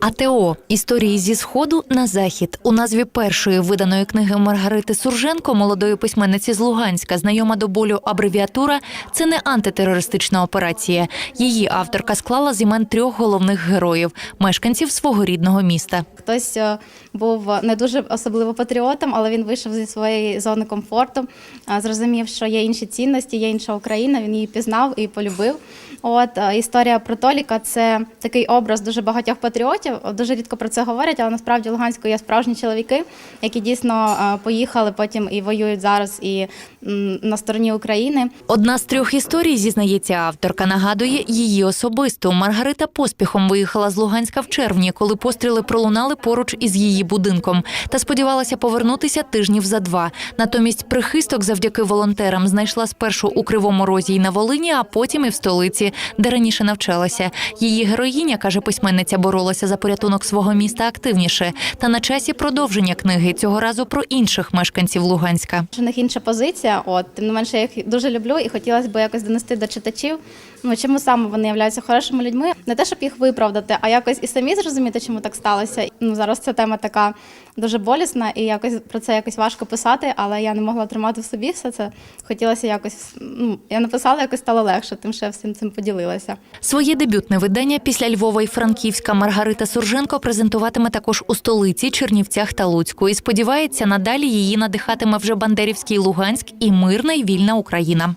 АТО історії зі сходу на захід у назві першої виданої книги Маргарити Сурженко, молодої письменниці з Луганська, знайома до болю абревіатура. Це не антитерористична операція. Її авторка склала з імен трьох головних героїв мешканців свого рідного міста. Хтось е, був не дуже особливо патріотом, але він вийшов зі своєї зони комфорту, е, зрозумів, що є інші цінності, є інша Україна. Він її пізнав і полюбив. От е, історія про Толіка це такий образ дуже багатьох патріотів. Дуже рідко про це говорять, але насправді в Луганську є справжні чоловіки, які дійсно е, поїхали потім і воюють зараз і на стороні України. Одна з трьох історій, зізнається авторка, нагадує її особисто. Маргарита поспіхом виїхала з Луганська в червні, коли постріли пролунали поруч із її будинком, та сподівалася повернутися тижнів за два. Натомість прихисток завдяки волонтерам знайшла спершу у Кривому Розі й на Волині, а потім і в столиці, де раніше навчалася. Її героїня, каже письменниця, боролася за порятунок свого міста активніше. Та на часі продовження книги цього разу про інших мешканців Луганська. У них інша позиція, от тим не менше я їх дуже люблю і хотілося б якось донести до читачів. Ну чому саме вони являються хорошими людьми? Не те, щоб їх виправдати, а якось і самі зрозуміти, чому так сталося. Ну зараз ця тема така дуже болісна, і якось про це якось важко писати, але я не могла тримати в собі все це. Хотілося якось. Ну я написала, якось стало легше, тим що я всім цим поділилася. Своє дебютне видання після Львова і Франківська Маргарита Сурженко презентуватиме також у столиці, Чернівцях та Луцьку. І сподівається, надалі її надихатиме вже Бандерівський Луганськ і мирна й вільна Україна.